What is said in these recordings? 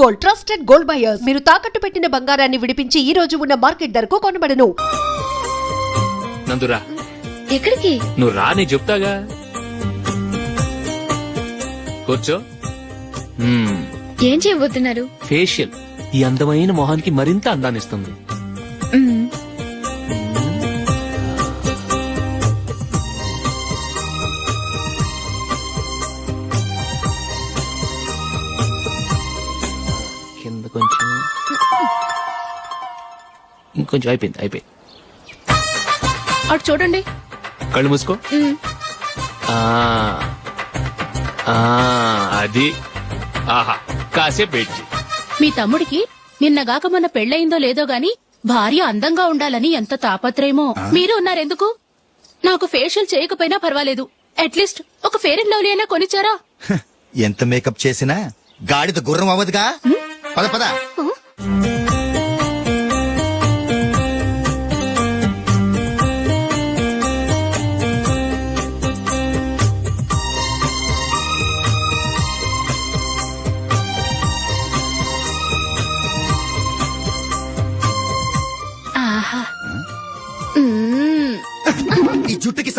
Gold trusted gold buyers మీరు తాకట్టు పెట్టిన బంగారాన్ని విడిపించి ఈ రోజు ఉన్న మార్కెట్ ధరకు కొనబడను. నందురా. ఎక్కడికి? నువ్వు రా నేను చెప్తాగా. కూర్చో. మ్మ్, ఏం చేయబోతున్నారు? ఫేషియల్ ఈ అందమైన మొహానికి మరింత అందాన్నిస్తుంది. మ్మ్. ఇంకొంచెం అయిపోయింది అయిపోయింది. అటు చూడండి. కళ్ళు మూసుకో. ఆ ఆ, అది. ఆహా కాసేపు వెయిట్ చెయ్. మీ తమ్ముడికి నిన్నగాక మొన్న పెళ్ళయిందో లేదో గాని భార్య అందంగా ఉండాలని ఎంత తాపత్రయమో. మీరు ఉన్నారెందుకు? నాకు ఫేషియల్ చేయకపోయినా పర్వాలేదు. అట్లీస్ట్ ఒక ఫేర్ అండ్ లవ్లీ అయినా కొనిచ్చారా? ఎంత మేకప్ చేసినా గాడిద గుర్రం అవ్వదుగా. పద పద.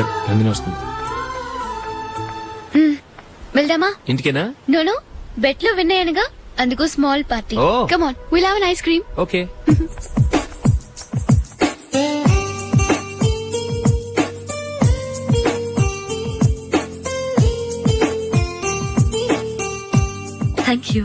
సరే నందిని వస్తుంది వెళ్దామా? ఇంటికేనా? నోను బెట్లో విన్నాయనగా అందుకు small party. Oh. Come on will have ice cream okay. Thank you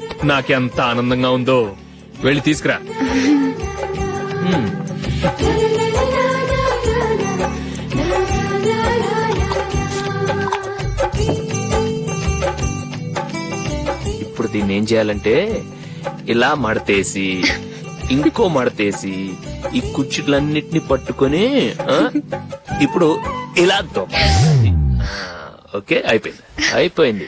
నాకెంత ఆనందంగా ఉందో. వెళ్ళి తీసుకురా. ఇప్పుడు దీన్ని ఏం చేయాలంటే ఇలా మడతేసి ఇంకో మడతేసి ఈ కుర్చీలన్నిటిని పట్టుకొని ఆ, ఇప్పుడు ఇలా ఓకే అయిపోయింది. అయిపోయింది.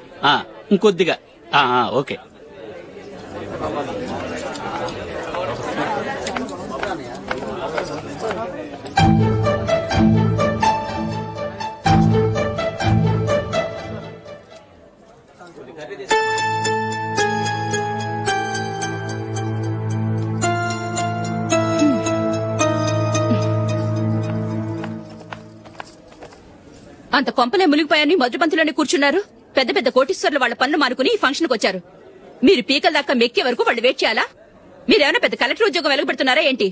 ఇంకొద్దిగా. ఓకే. అంత కొంపలే మునిగిపోయాని మొదటి కూర్చున్నారు. పెద్ద పెద్ద కోటీశ్వర్లు వాళ్ళ పన్ను మానుకుని ఈ ఫంక్షన్కు వచ్చారు. మీరు పీకల దాకా మెక్కే వరకు వాళ్ళు వెయిట్ చేయాలా? మీరేమైనా పెద్ద కలెక్టర్ ఉద్యోగం వెలగబెడుతున్నారా ఏంటి?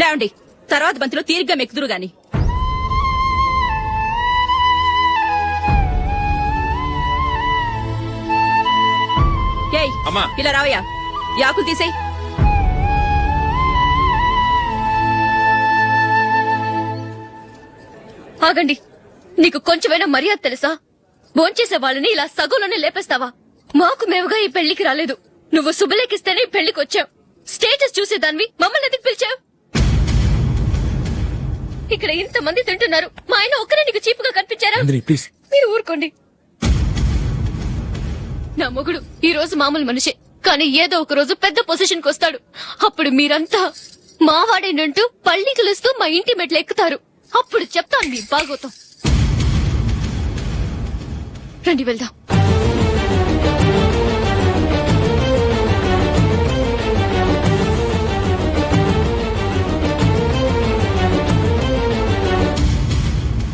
లేవండి తర్వాత బంతిలో తీరిగ్గా మెక్కుదురు గాని. ఏయ్ అమ్మా. ఇలా రావయ్యా. యాకులు తీసేయ్. ఆగండి నీకు కొంచెమైనా మర్యాద తెలుసా? భోంచేసే వాళ్ళని ఇలా సగంలోనే లేపేస్తావా? మాకు మేముగా ఈ పెళ్ళికి రాలేదు. నువ్వు శుభలేఖిస్తేనే ఈ పెళ్ళికి వచ్చావు. స్టేటస్ చూసేదాన్ని మమ్మల్ని ఎందుకు పిలిచావు? ఇక్కడ ఇంతమంది తింటున్నారు. మా ఆయన ఒక్కరే నీకు చీపుగా కనిపించారా? ప్లీజ్. మీరు ఊరుకోండి. నా మొగుడు ఈ రోజు మామూలు మనిషే కానీ ఏదో ఒక రోజు పెద్ద పొజిషన్కి వస్తాడు. అప్పుడు మీరంతా మావాడేనంటూ పళ్ళి కలుస్తూ మా ఇంటి మెట్లు ఎక్కుతారు. అప్పుడు చెప్తాను మీ బాగోతాం. రండి వెళ్దాం.